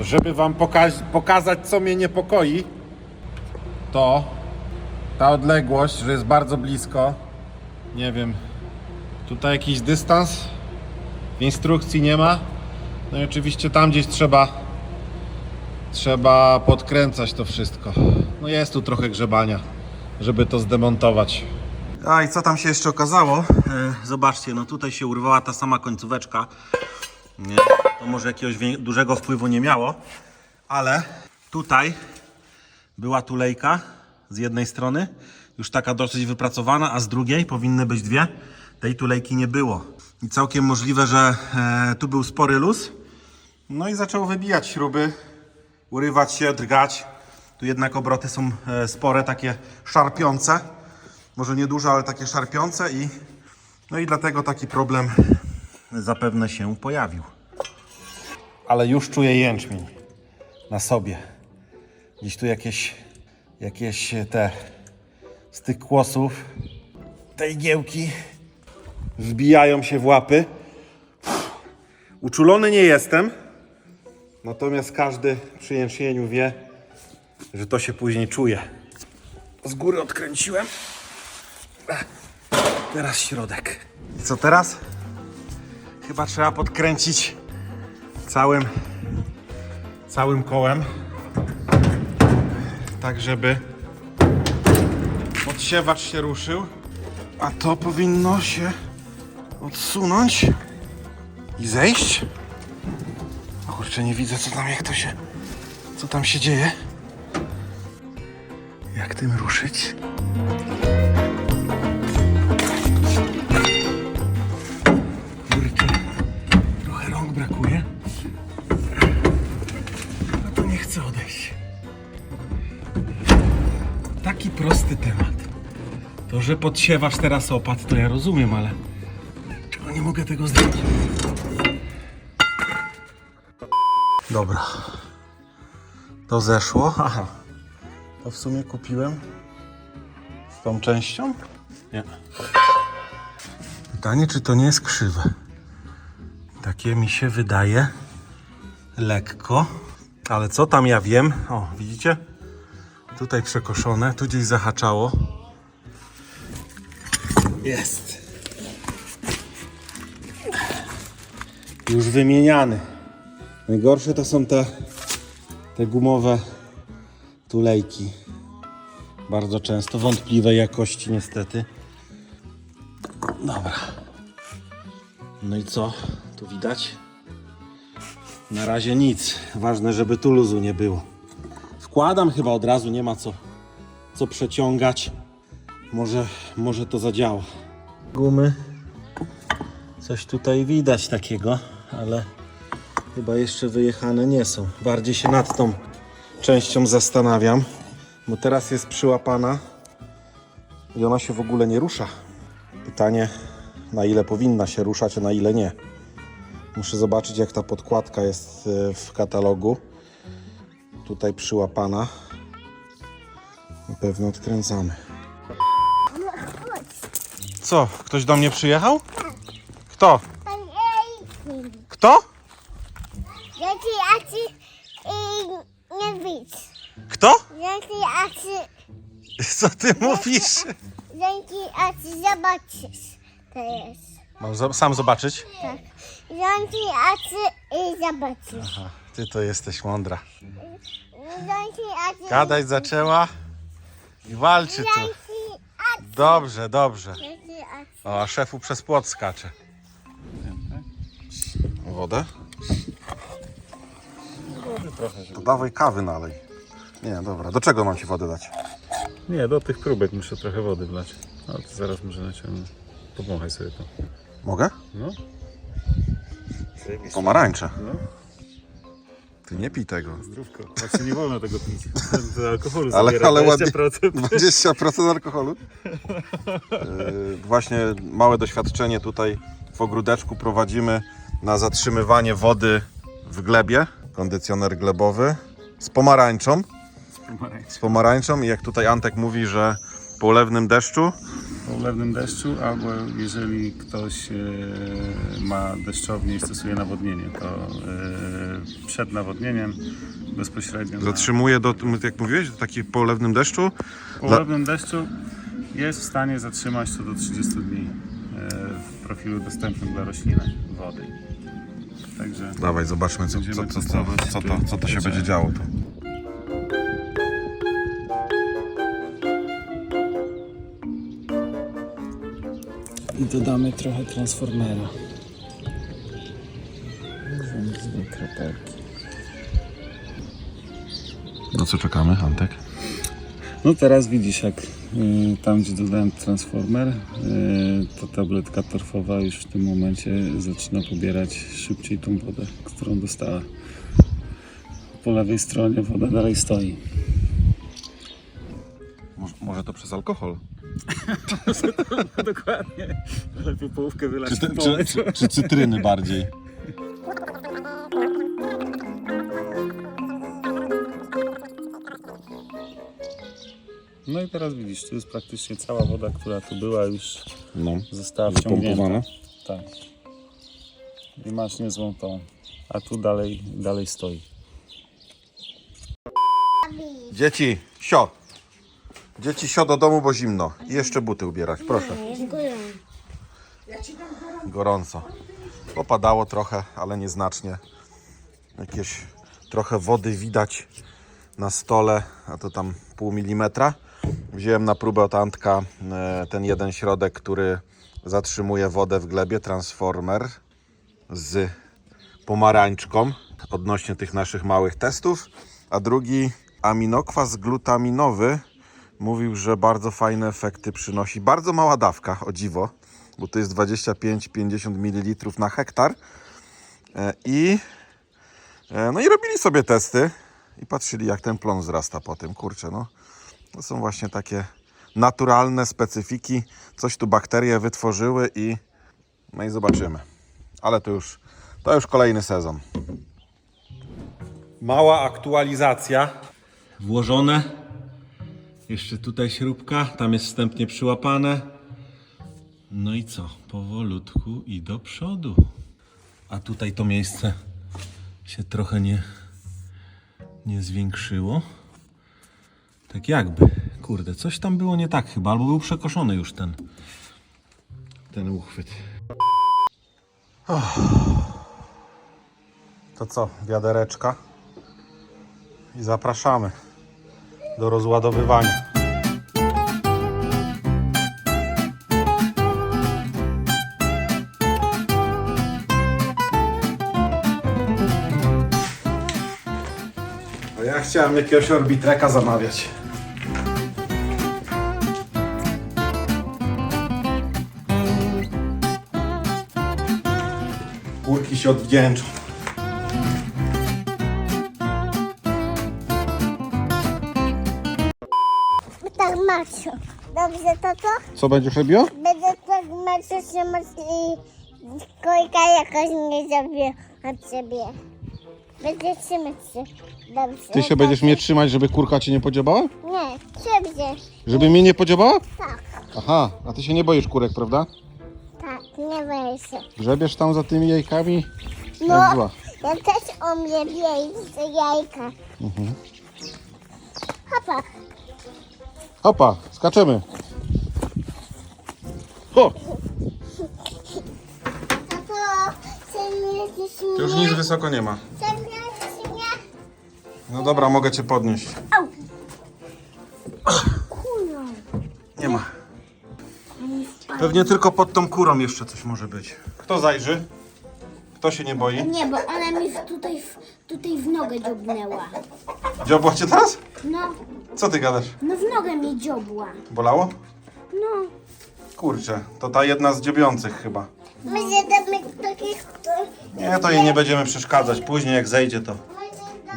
żeby wam poka- pokazać, co mnie niepokoi, to ta odległość, że jest bardzo blisko. Nie wiem, tutaj jakiś dystans w instrukcji nie ma. No i oczywiście tam gdzieś trzeba trzeba podkręcać to wszystko. No jest tu trochę grzebania, żeby to zdemontować. A i co tam się jeszcze okazało? E, zobaczcie, no tutaj się urwała ta sama końcóweczka. Nie, to może jakiegoś dużego wpływu nie miało, ale tutaj była tulejka z jednej strony, już taka dosyć wypracowana, a z drugiej powinny być dwie. Tej tulejki nie było. I całkiem możliwe, że e, tu był spory luz. No i zaczął wybijać śruby, urywać się, drgać. Tu jednak obroty są e, spore, takie szarpiące. Może nie duże, ale takie szarpiące i no i dlatego taki problem zapewne się pojawił. Ale już czuję jęczmień na sobie. Gdzieś tu jakieś, jakieś te z tych kłosów, te igiełki wbijają się w łapy. Uczulony nie jestem, natomiast każdy przy jęczmieniu wie, że to się później czuje. Z góry odkręciłem. Teraz środek. I co teraz? Chyba trzeba podkręcić całym, całym kołem, tak żeby odsiewacz się ruszył, a to powinno się odsunąć i zejść. O kurczę, nie widzę co tam, jak to się, co tam się dzieje. Jak tym ruszyć? Prosty temat. To, że podsiewasz teraz opad, to ja rozumiem, ale czego nie mogę tego zrobić? Dobra. To zeszło. Aha. To w sumie kupiłem z tą częścią? Nie. Pytanie, czy to nie jest krzywe? Takie mi się wydaje lekko. Ale co tam ja wiem? O, widzicie? Tutaj przekoszone, tu gdzieś zahaczało. Jest. Już wymieniany. Najgorsze to są te, te gumowe tulejki. Bardzo często wątpliwej jakości niestety. Dobra. No i co? Tu widać? Na razie nic. Ważne, żeby tu luzu nie było. Wkładam chyba od razu, nie ma co, co przeciągać. Może, może to zadziała. Gumy. Coś tutaj widać takiego, ale chyba jeszcze wyjechane nie są. Bardziej się nad tą częścią zastanawiam, bo teraz jest przyłapana i ona się w ogóle nie rusza. Pytanie, na ile powinna się ruszać, a na ile nie. Muszę zobaczyć, jak ta podkładka jest e, w katalogu. Tutaj przyłapana. Na pewno odkręcamy. Co? Ktoś do mnie przyjechał? Kto? Kto? Jaki akcji i nie widz. Kto? Jaki akcji, Co ty mówisz? jaki akcji zobaczysz. To jest. Mam za- sam zobaczyć. Tak. Jaki akcji i zobaczysz. Aha, ty to jesteś mądra. Gadać zaczęła i walczy tu. Dobrze, dobrze. O, a szefu przez płot skacze. Wodę? To dawaj kawy nalej. Nie, dobra. Do czego mam ci wodę dać? Nie, do tych próbek muszę trochę wody wlać. No to zaraz może naciągnę. Powąchaj sobie to. Mogę? No. Pomarańcze. No. Ty nie pij tego. Zdrówko. Właśnie nie wolno tego pić. Do alkoholu Ale, ale ładnie. 20%. 20% alkoholu. Yy, właśnie małe doświadczenie tutaj w ogródeczku prowadzimy na zatrzymywanie wody w glebie. Kondycjoner glebowy z pomarańczą. Z pomarańczą i jak tutaj Antek mówi, że po ulewnym deszczu po ulewnym deszczu, albo jeżeli ktoś e, ma deszczownię i stosuje nawodnienie, to e, przed nawodnieniem bezpośrednio Zatrzymuje, do, jak mówiłeś, do takiej polewnym deszczu? po ulewnym deszczu jest w stanie zatrzymać to do 30 dni e, w profilu dostępnym dla rośliny wody. Także Dawaj, zobaczmy, co, co, co, co, to, co to się będzie działo tu. I dodamy trochę transformera. Dwie kropelki. No co czekamy, Antek? No teraz widzisz, jak y, tam gdzie dodałem transformer, y, to tabletka torfowa już w tym momencie zaczyna pobierać szybciej tą wodę, którą dostała. Po lewej stronie woda dalej stoi. Może, może to przez alkohol? Dokładnie. Lepiej połówkę wylać Czy, czy, czy, czy cytryny bardziej? No i teraz widzisz, tu jest praktycznie cała woda, która tu była już No. została wciągnięta. Wypompowana? Tak. I masz niezłą tą, a tu dalej, dalej stoi. Dzieci, sio. Dzieci, sio do domu, bo zimno. I jeszcze buty ubierać, proszę. Dziękuję. Gorąco. Popadało trochę, ale nieznacznie. Jakieś trochę wody widać na stole, a to tam pół milimetra. Wziąłem na próbę od Antka e, ten jeden środek, który zatrzymuje wodę w glebie, transformer z pomarańczką odnośnie tych naszych małych testów, a drugi aminokwas glutaminowy mówił, że bardzo fajne efekty przynosi. Bardzo mała dawka, o dziwo, bo to jest 25-50 ml na hektar. E, I e, no i robili sobie testy i patrzyli jak ten plon wzrasta po tym. Kurczę, no to są właśnie takie naturalne specyfiki. Coś tu bakterie wytworzyły i no i zobaczymy. Ale to już, to już kolejny sezon. Mała aktualizacja. Włożone. Jeszcze tutaj śrubka, tam jest wstępnie przyłapane. No i co? Powolutku i do przodu. A tutaj to miejsce się trochę nie, nie zwiększyło. Tak jakby. Kurde, coś tam było nie tak chyba, albo był przekoszony już ten, ten uchwyt. To co, wiadereczka i zapraszamy do rozładowywania. Ja chciałem jakiegoś orbitreka zamawiać. Kurki się odwdzięczą. Maciu. Dobrze, to co? Co będziesz robił? Będę tak, Maciu, trzymać i kojka jakaś nie zrobię od ciebie. Będę trzymać się. Dobrze. Ty się będziesz mnie trzymać, żeby kurka cię nie podziobała? Nie, ciebie. Żeby mnie nie podziobała? Tak, Aha, a ty się nie boisz kurek, prawda? tak, nie boję się. Grzebiesz tam za tymi jajkami? No, zła. ja też umiem jeść jajka. Hopa. Hopa, skaczemy. Ho! Tato, To już nic wysoko nie ma. No dobra, mogę cię podnieść. Au. Nie ma. Pewnie tylko pod tą kurą jeszcze coś może być. Kto zajrzy? Kto się nie boi? Nie, bo ona mi w- tutaj, w- tutaj w nogę dziobnęła. Dziobła cię teraz? No, Co ty gadasz? no w nogę mi dziobła. Bolało? No. Kurczę, to ta jedna z dziobiących chyba. My zjadamy takich. Nie, to jej nie będziemy przeszkadzać. Później jak zejdzie to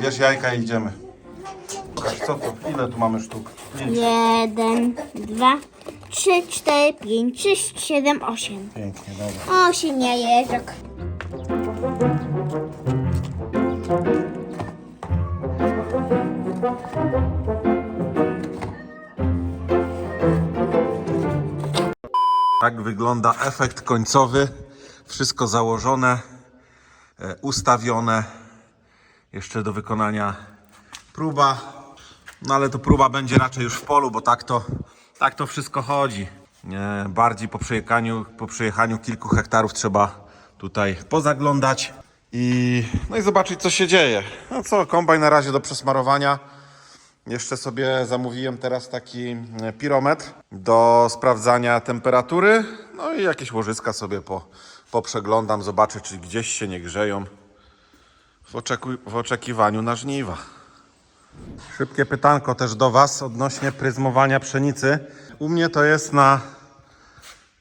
bierz jajka i idziemy. Pokaż, co to? Ile tu mamy sztuk? Jeden, dwa, trzy, cztery, pięć, sześć, siedem, osiem. Pięknie, dobra. Osiem jajeczek. Tak wygląda efekt końcowy. Wszystko założone, e, ustawione. Jeszcze do wykonania próba. No ale to próba będzie raczej już w polu, bo tak to, tak to wszystko chodzi. Bardziej po przejechaniu, po przejechaniu kilku hektarów trzeba tutaj pozaglądać i, no i zobaczyć co się dzieje. No co, kombajn na razie do przesmarowania. Jeszcze sobie zamówiłem teraz taki e, pirometr do sprawdzania temperatury. No i jakieś łożyska sobie po, poprzeglądam, zobaczę czy gdzieś się nie grzeją w, oczeku- w oczekiwaniu na żniwa. Szybkie pytanko też do Was odnośnie pryzmowania pszenicy. U mnie to jest na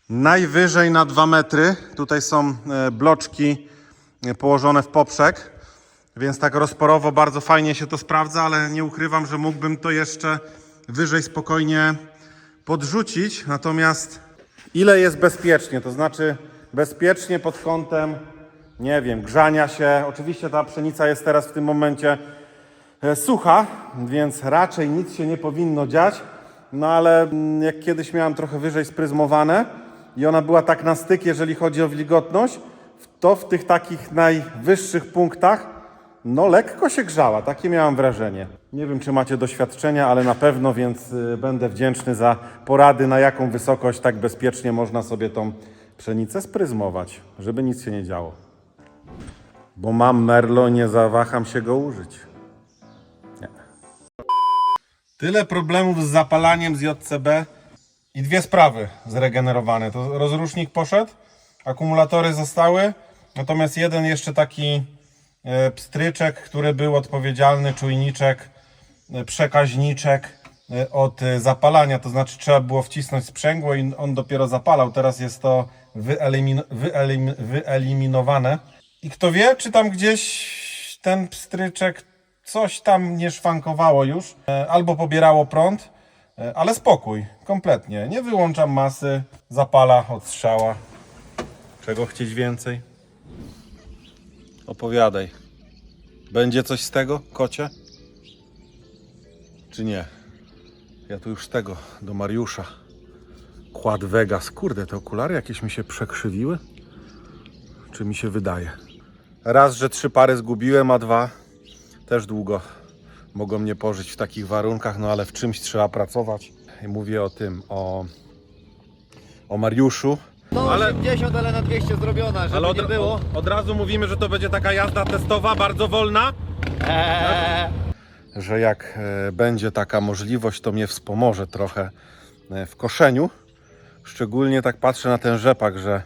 najwyżej na 2 metry. Tutaj są e, bloczki e, położone w poprzek, więc tak rozporowo bardzo fajnie się to sprawdza, ale nie ukrywam, że mógłbym to jeszcze wyżej spokojnie podrzucić. Natomiast ile jest bezpiecznie? To znaczy bezpiecznie pod kątem, nie wiem, grzania się. Oczywiście ta pszenica jest teraz w tym momencie e, sucha, więc raczej nic się nie powinno dziać. No ale mm, jak kiedyś miałem trochę wyżej spryzmowane i ona była tak na styk, jeżeli chodzi o wilgotność, to w tych takich najwyższych punktach no lekko się grzała, takie miałem wrażenie. Nie wiem, czy macie doświadczenia, ale na pewno, więc y, będę wdzięczny za porady, na jaką wysokość tak bezpiecznie można sobie tą pszenicę spryzmować, żeby nic się nie działo. Bo mam merlo, nie zawaham się go użyć. Tyle problemów z zapalaniem z JCB i dwie sprawy zregenerowane. To rozrusznik poszedł, akumulatory zostały, natomiast jeden jeszcze taki pstryczek, który był odpowiedzialny, czujniczek, e, przekaźniczek e, od e, zapalania, to znaczy trzeba było wcisnąć sprzęgło i on dopiero zapalał. Teraz jest to wyelimin, wyelim, wyeliminowane. I kto wie, czy tam gdzieś ten pstryczek coś tam nie szwankowało już, e, albo pobierało prąd, e, ale spokój, kompletnie. Nie wyłączam masy, zapala, odstrzała. Czego chcieć więcej? Opowiadaj. Będzie coś z tego, kocie? Czy nie? Ja tu już tego, do Mariusza. Quad Vegas. Kurde, te okulary jakieś mi się przekrzywiły? Czy mi się wydaje? Raz, że trzy pary zgubiłem, a dwa też długo mogą mnie pożyć w takich warunkach, no ale w czymś trzeba pracować. I mówię o tym, o, o Mariuszu. No 80, ale na 200 zrobiona, żeby Ale od, nie było. od, od razu mówimy, że to będzie taka jazda testowa, bardzo wolna. Eee, Że jak e, będzie taka możliwość, to mnie wspomoże trochę e, w koszeniu. Szczególnie tak patrzę na ten rzepak, że,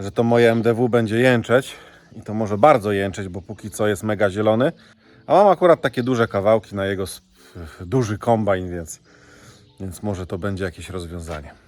że to moje MDW będzie jęczeć. I to może bardzo jęczeć, bo póki co jest mega zielony. A mam akurat takie duże kawałki na jego duży kombajn, więc, więc może to będzie jakieś rozwiązanie.